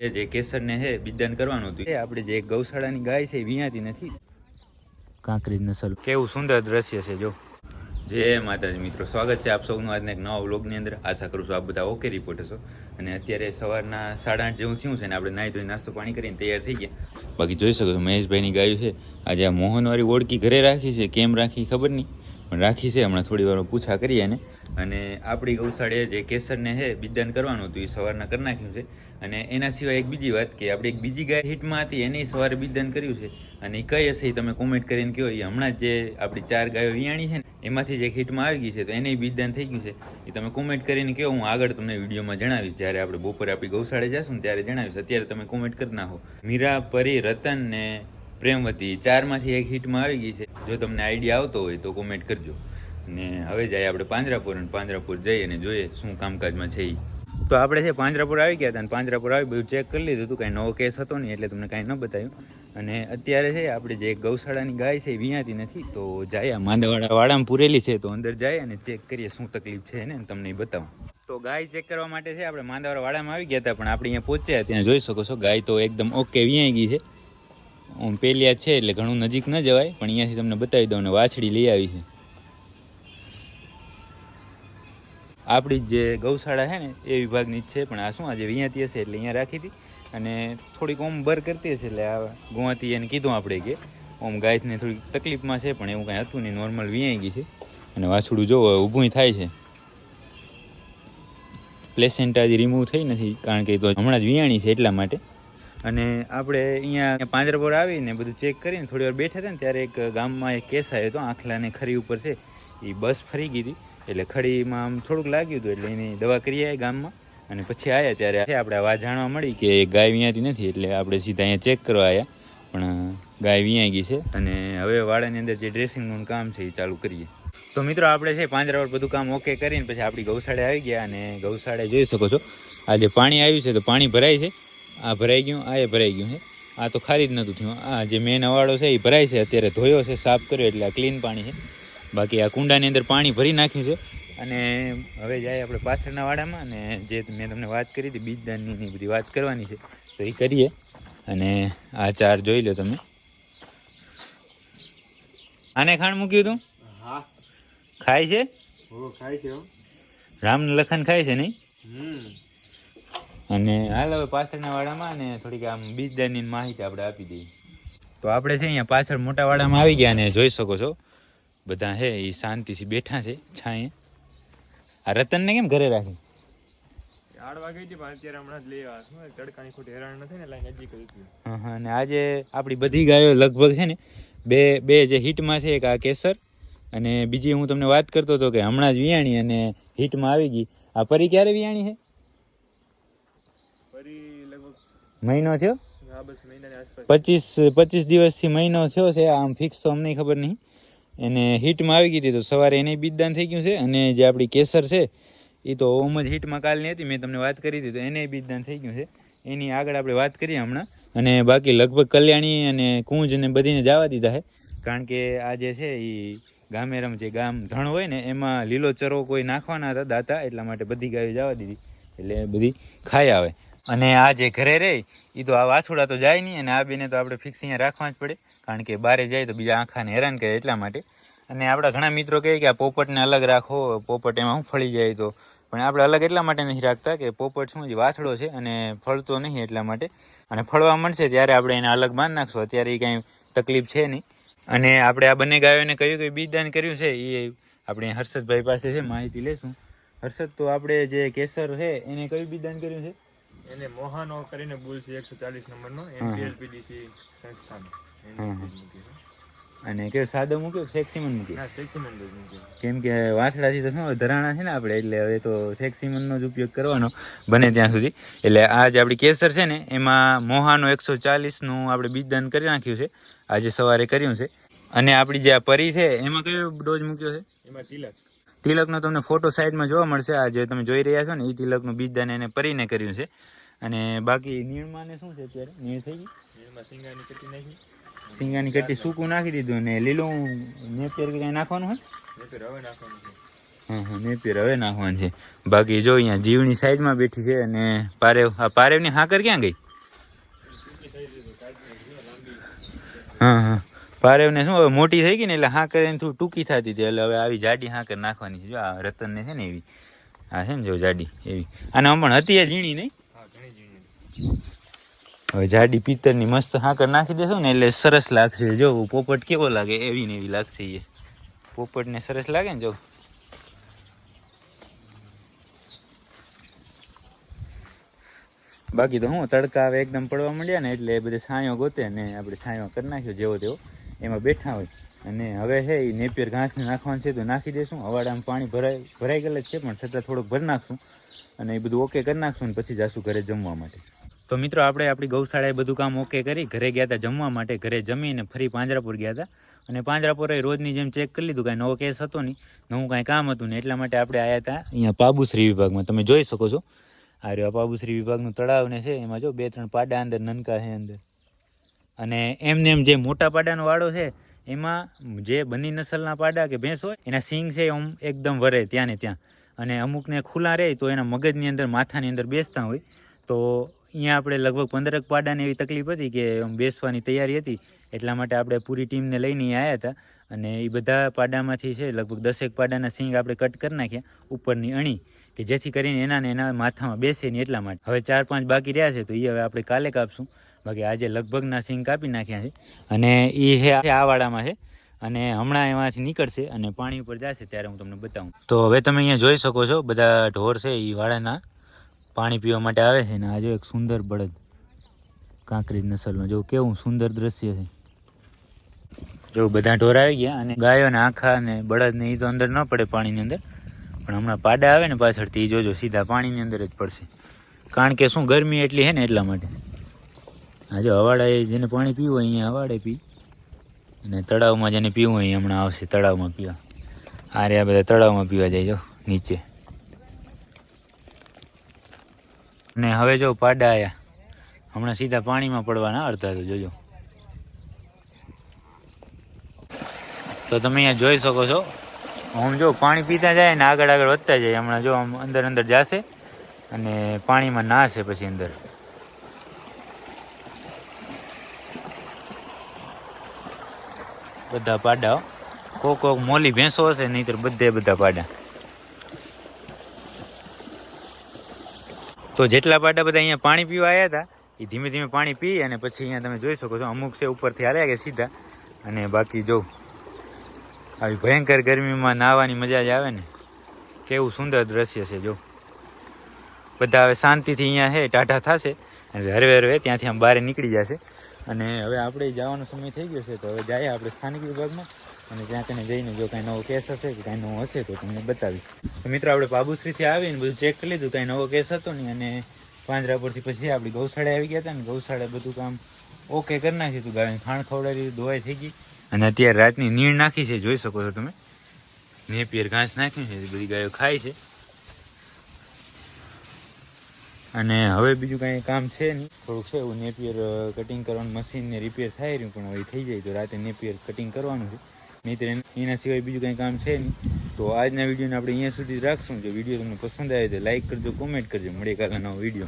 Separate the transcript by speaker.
Speaker 1: એ જે કેસરને છે બિદાન કરવાનું હતું. એ આપણે જે ગૌશાળાની ગાય છે એ વિયાતી નથી. કાંકરી નસલ. કેવું સુંદર દ્રશ્ય છે જો. જય માતાજી મિત્રો. સ્વાગત છે આપ સૌનું આજના એક નવા વ્લોગની અંદર. આશા કરું છું આપ બધા ઓકે રિપોર્ટ હશો. અને અત્યારે સવારના સાડા આઠ જેવું થયું છે ને આપણે નાહી ધોઈ નાસ્તો પાણી કરીને તૈયાર થઈ ગયા. બાકી જોઈ શકો છો મહેશભાઈની ગાયું છે. આજે આ મોહનવાળી ઓળખી ઘરે રાખી છે કેમ રાખી ખબર નહીં. પણ રાખી છે. હમણાં થોડી વાર પૂછા કરીએ એને. અને આપણી ગૌશાળે જે કેસરને છે, બિદાન કરવાનું હતું, એ સવારના કરી નાખ્યું છે. અને એના સિવાય એક બીજી વાત કે આપણે એક બીજી ગાય હિટમાં હતી, એને સવારે બીજદાન કર્યું છે. અને એ કઈ હશે એ તમે કોમેન્ટ કરીને કહો એ હમણાં જે આપણી ચાર ગાયો વિયાણી છે ને, એમાંથી જે હિટમાં આવી ગઈ છે, તો એને બિદાન થઈ ગયું છે. એ તમે કોમેન્ટ કરીને કહો હું આગળ તમને વિડીયોમાં જણાવીશ. જ્યારે આપણે બપોરે આપણી ગૌશાળે જશું ત્યારે જણાવીશ. અત્યારે તમે કોમેન્ટ કરી નાખો. મીરા, પરી, રતન ને પ્રેમવતી ચારમાંથી એક હિટમાં આવી ગઈ છે. જો તમને આઈડિયા આવતો હોય તો કોમેન્ટ કરજો. ને હવે જાય આપણે પાંજરાપુર અને પાંજરાપુર જઈએ અને જોઈએ શું કામકાજમાં છે એ તો આપણે છે પાંજરાપુર આવી ગયા હતા અને પાંજરાપુર આવી બધું ચેક કરી લીધું હતું. કાંઈ નવો કેસ હતો નહીં એટલે તમને કાંઈ ન બતાવ્યું. અને અત્યારે છે આપણે જે ગૌશાળાની ગાય છે એ વિયાતી નથી, તો જાય માંદવાડા વાડામાં પૂરેલી છે, તો અંદર જાય અને ચેક કરીએ શું તકલીફ છે ને તમને બતાવું. તો ગાય ચેક કરવા માટે છે આપણે માંદવાડા વાડામાં આવી ગયા હતા, પણ આપણે અહીંયા પહોંચ્યા. ત્યાં જોઈ શકો છો ગાય તો એકદમ ઓકે વિયાઈ ગઈ છે. ઓમ પેલિયા છે એટલે ઘણું નજીક ન જવાય, પણ અહીંયાથી તમને બતાવી દઉં ને વાછડી લઈ આવી છે. આપણી જે ગૌશાળા છે ને, એ વિભાગની જ છે, પણ આ શું, આજે વિયાતી હશે એટલે અહીંયા રાખી હતી. અને થોડીક ઓમ બર કરતી હશે એટલે આ ગોવાતી એને કીધું આપણે કે, ઓમ ગાયને થોડીક તકલીફમાં છે, પણ એવું કાંઈ હતું નહીં, નોર્મલ વિયાઈ ગઈ છે. અને વાછડું જો ઊભું થાય છે. પ્લેસેન્ટા હજી રિમૂવ થઈ નથી, કારણ કે તો હમણાં જ વિયાણી છે એટલા માટે. અને આપણે અહીંયા પાંજરાપુર આવીને બધું ચેક કરીને થોડી વાર બેઠા હતા ને ત્યારે એક ગામમાં એક કેસ આવ્યો હતો, આંખલાને ખરી ઉપર છે. એ બસ ફરી ગઈ હતી, એટલે ખડીમાં આમ થોડુંક લાગ્યું હતું, એટલે એની દવા કરી આવ્યા ગામમાં. અને પછી આવ્યા ત્યારે આપણે આ જાણવા મળી કે ગાય અહીંયાથી નથી, એટલે આપણે સીધા અહીંયા ચેક કરવા આવ્યા પણ ગાય વિયાઈ ગઈ છે. અને હવે વાડાની અંદર જે ડ્રેસિંગનું કામ છે એ ચાલુ કરીએ. તો મિત્રો, આપણે છે પાંજરા પર બધું કામ ઓકે કરીને પછી આપણી ગૌશાળે આવી ગયા અને ગૌશાળે જોઈ શકો છો, આ જે પાણી આવ્યું છે, તો પાણી ભરાય છે. આ ભરાઈ ગયું આ એ ભરાઈ ગયું છે આ તો ખાલી જ નહોતું થયું. આ જે મેન અવાડો છે એ ભરાય છે. અત્યારે ધોયો છે સાફ કર્યો એટલે આ ક્લીન પાણી છે. બાકી આ કુંડાની અંદર પાણી ભરી નાખ્યું છે. અને હવે જાય આપણે પાછળના વાડામાં અને જે મેં તમને વાત કરી હતી બીજદાનની બધી વાત કરવાની છે તો એ કરીએ. અને આ ચાર જોઈ લો તમે. આને ખાણ મૂક્યું તું
Speaker 2: હા.
Speaker 1: ખાય છે?
Speaker 2: ખાય છે
Speaker 1: રામ લખન ખાય છે નહીં?
Speaker 2: હમ.
Speaker 1: અને હાલ હવે પાછળના વાડામાં ને થોડીક આમ બીજદારની માહિતી આપણે આપી દઈએ. તો આપણે છે અહીંયા પાછળ મોટા વાડામાં આવી ગયા ને જોઈ શકો છો બધા છે એ શાંતિથી બેઠા છે છાંયે. આ રતનને કેમ ઘરે રાખી? અને આજે આપણી બધી ગાયો લગભગ છે ને બે બે જે હિટમાં છે એક આ કેસર અને બીજી હું તમને વાત કરતો હતો કે હમણાં જ વિયાણી અને હિટમાં આવી ગઈ. આ પરી ક્યારે વિયાણી છે
Speaker 2: ફરી લગભગ
Speaker 1: મહિનો થયો? પચીસ પચીસ દિવસથી મહિનો થયો છે આમ ફિક્સ તો અમને ખબર નહીં. એને હિટમાં આવી ગઈ હતી તો સવારે એને બીજદાન થઈ ગયું છે અને જે આપણી કેસર છે એ તો ઓમ જ હિટમાં કાલની હતી મેં તમને વાત કરી હતી તો એને બીજદાન થઈ ગયું છે. એની આગળ આપણે વાત કરીએ હમણાં અને બાકી લગભગ કલ્યાણી અને કુંજ ને બધીને જવા દીધા છે. કારણ કે આ જે છે એ ગામેરમ જે ગામ ધણ હોય ને એમાં લીલો ચરો કોઈ નાખવાના હતા દાતા એટલા માટે બધી ગાયો જવા દીધી. એટલે બધી ખાઈ આવે. અને આ જે ઘરે રહે એ તો આ વાછોડા તો જાય નહીં અને આ બેને તો આપણે ફિક્સ અહીંયા રાખવા જ પડે. કારણ કે બારે જાય તો બીજા આંખાને હેરાન કરે એટલા માટે. અને આપણા ઘણા મિત્રો કહે કે આ પોપટને અલગ રાખો, પોપટ એમાં હું ફળી જાય તો. પણ આપણે અલગ એટલા માટે નથી રાખતા કે પોપટ શું જે વાછડો છે અને ફળતો નહીં એટલા માટે. અને ફળવા મળશે ત્યારે આપણે એને અલગ બાંધ નાખશું. અત્યારે એ કાંઈ તકલીફ છે નહીં. અને આપણે આ બંને ગાયોને કહ્યું કે બીજદાન કર્યું છે એ આપણે હર્ષદભાઈ પાસે છે, માહિતી લેશું. હર્ષદ, તો આપણે જે કેસર છે, એને કયું બીજદાન કર્યું છે?
Speaker 2: એને મોહાનો કરીને બુલ છે એકસો ચાલીસ નંબરનો એનપીએલપીડીસી સંસ્થાનો.
Speaker 1: અને કે સાદો મૂક્યો સેક્સીમન મૂક્યો? કેમ કે વાસડાથી તો શું ધરાણા છે ને આપણે એટલે હવે તો સેક્સીમનનો જ ઉપયોગ કરવાનો બને ત્યાં સુધી. એટલે આ જે આપણી કેસર છે ને એમાં મોહાનો એકસો ચાલીસનું આપણે બીજદાન કરી નાખ્યું છે. આજે સવારે કર્યું છે. અને આપણી જે આ પરી છે એમાં કયો ડોઝ મૂક્યો છે?
Speaker 2: એમાં તિલક.
Speaker 1: તિલકનો તમને ફોટો સાઈડમાં જોવા મળશે. આ જે તમે જોઈ રહ્યા છો ને એ તિલકનું બીજદાન એને પરીને કર્યું છે. અને બાકી નીણમાં ને શું છે અત્યારે? નીણ થઈ ગઈ?
Speaker 2: શિંગાની કટી નાખી.
Speaker 1: સિંગાની કટી સૂકું નાખી દીધું ને લીલું નેપેર કંઈ નાખવાનું હોય?
Speaker 2: નેપેર હવે નાખવાનું છે.
Speaker 1: હા હા હવે નાખવાનું છે. બાકી જો અહીંયા જીવની સાઈડમાં બેઠી છે અને પારેવ આ પારેવની હાકર ક્યાં ગઈ? હા હા. પારેવને શું હવે મોટી થઈ ગઈ ને એટલે હા કરીને થોડું ટૂંકી થતી હતી. એટલે હવે આવી જાડી હા નાખવાની છે. જો આ રતનને છે ને એવી. હા છે ને જો જાડી એવી. અને હમણાં હતી આ ઝીણી નહીં? હવે જાડી પિત્તરની મસ્ત હાકર નાખી દેશો ને એટલે સરસ લાગશે. જો, પોપટ કેવો લાગે એવી ને એવી લાગશે એ પોપટને સરસ લાગે ને જો. બાકી તો હું, તડકા આવે એકદમ પડવા માંડ્યા ને એટલે એ બધે છાંયો ગોતે ને આપણે છાંયો કરી નાખ્યો જેવો તેવો. એમાં બેઠા હોય. અને હવે હે એ નેપિયર ઘાસને નાખવાનું છે તો નાખી દેશું. અવાડામાં પાણી ભરાઈ ગયેલ જ છે, પણ છતાં થોડુંક ભરી નાખશું. અને એ બધું ઓકે કરી નાખશું ને પછી જાશું ઘરે જમવા માટે. તો મિત્રો, આપણે આપણી ગૌશાળાએ બધું કામ ઓકે કરી, ઘરે ગયા હતા જમવા માટે, ઘરે જમીને ફરી પાંજરાપુર ગયા હતા. અને પાંજરાપુરે રોજની જેમ ચેક કરી લીધું, કાંઈ નવો કેસ હતો નહીં, નવું કાંઈ કામ હતું ને એટલા માટે આપણે આવ્યા હતા અહીંયા પાબુશ્રી વિભાગમાં. તમે જોઈ શકો છો. આ રહ્યો પાબુશ્રી વિભાગનું તળાવ ને છે, એમાં જો બે ત્રણ પાડા અંદર, નનકા છે અંદર. અને એમને એમ જે મોટા પાડાનો વાડો છે, એમાં જે બની નસલના પાડા કે ભેંસ હોય, એના સિંગ છે એમ એકદમ વરે ત્યાં ને ત્યાં. અને અમુકને ખુલ્લા રહે તો એના મગજની અંદર, માથાની અંદર બેસતા હોય. તો અહીંયા આપણે લગભગ પંદરક પાડાની એવી તકલીફ હતી કે બેસવાની તૈયારી હતી. એટલા માટે આપણે પૂરી ટીમને લઈને આવ્યા હતા. અને એ બધા પાડામાંથી છે, લગભગ દસેક પાડાના સિંગ આપણે કટ કરી નાખ્યા ઉપરની અણી, કે જેથી કરીને એના ને એના માથામાં બેસે નહીં એટલા માટે. હવે ચાર પાંચ બાકી રહ્યા છે, તો એ હવે આપણે કાલે કાપશું. બાકી આજે લગભગના સિંગ કાપી નાખ્યા છે. અને એ છે આ વાડામાં છે. અને હમણાં એમાંથી નીકળશે અને પાણી ઉપર જશે, ત્યારે હું તમને બતાવું. તો હવે તમે અહીંયા જોઈ શકો છો, બધા ઢોર છે એ વાડાના. પાણી પીવા માટે આવે છે ને આ એક સુંદર બળદ કાંકરી નસલનો. જો કેવું સુંદર દ્રશ્ય છે. જો બધા ઢોર આવી ગયા અને ગાયો ને આખા ને બળદ ને એ તો અંદર ન પડે પાણીની અંદર. પણ હમણાં પાડા આવે ને પાછળથી એ જોજો સીધા પાણીની અંદર જ પડશે. કારણ કે શું ગરમી એટલી છે ને એટલા માટે. આ જો હવાડાએ જેને પાણી પીવું હોય અહીંયા હવાડે પી. અને તળાવમાં જેને પીવું હોય હમણાં આવશે તળાવમાં પીવા. આ રહ્યા બધા તળાવમાં પીવા જાય જો નીચે. અને હવે જો પાડા આયા હમણાં સીધા પાણીમાં પડવાના અડધા તો જોજો. તો તમે અહીંયા જોઈ શકો છો, આમ જો પાણી પીતા જાય ને આગળ આગળ વધતા જાય, હમણાં જો આમ અંદર અંદર જશે અને પાણીમાં નાશે પછી અંદર. બધા પાડા કોક કોક મોલી ભેંસો હશે, નહીતર બધે બધા પાડા. તો જેટલા પાટા બધા અહીંયા પાણી પીવા આવ્યા હતા, એ ધીમે ધીમે પાણી પી અને પછી અહીંયા તમે જોઈ શકો છો, અમુક છે ઉપરથી હાલ્યા ગયા સીધા. અને બાકી જો, આવી ભયંકર ગરમીમાં નાહવાની મજા જ આવે ને. કેવું સુંદર દ્રશ્ય છે, જો. બધા હવે શાંતિથી અહીંયા છે ટાઢા થશે. અને હરવે હરવે ત્યાંથી આમ બહાર નીકળી જશે. અને હવે આપણે જવાનો સમય થઈ ગયો છે, તો હવે જઈએ આપણે સ્થાનિક વિભાગમાં. અને ત્યાં તને જઈને જો કાંઈ નવો કેસ હશે કે કાંઈ નવો હશે તો તમને બતાવીશ. તો મિત્રો, આપણે બાબુશ્રીથી આવીને બધું ચેક કરી લીધું. કાંઈ નવો કેસ હતો નહીં અને પાંજરાપુરથી પછી આપણી ગૌશાળા આવી ગયા હતા ને ગૌશાળા બધું કામ ઓકે કરી નાખ્યું હતું. ગાયને ખાણ ખવડાવી દીધું, દવાઈ થઈ ગઈ. અને અત્યારે રાતની નીણ નાખી છે, જોઈ શકો છો તમે. નેપિયર ઘાસ નાખ્યું છે, બધી ગાયો ખાય છે. અને હવે બીજું કાંઈ કામ છે નહીં. થોડુંક છે એવું નેપિયર કટિંગ કરવાનું મશીનને રિપેર થાય રહ્યું, પણ હવે થઈ જાય તો રાતે નેપિયર કટિંગ કરવાનું છે. નહીંતર એન- સિવાય બીજું કંઈ કામ છે નહીં. તો આજના વિડીયોને આપણે અહીંયા સુધી રાખશું. જો વીડિયો તમને પસંદ આવે તો લાઈક કરજો, કોમેન્ટ કરજો. મળીએ કાલના નવો વીડિયો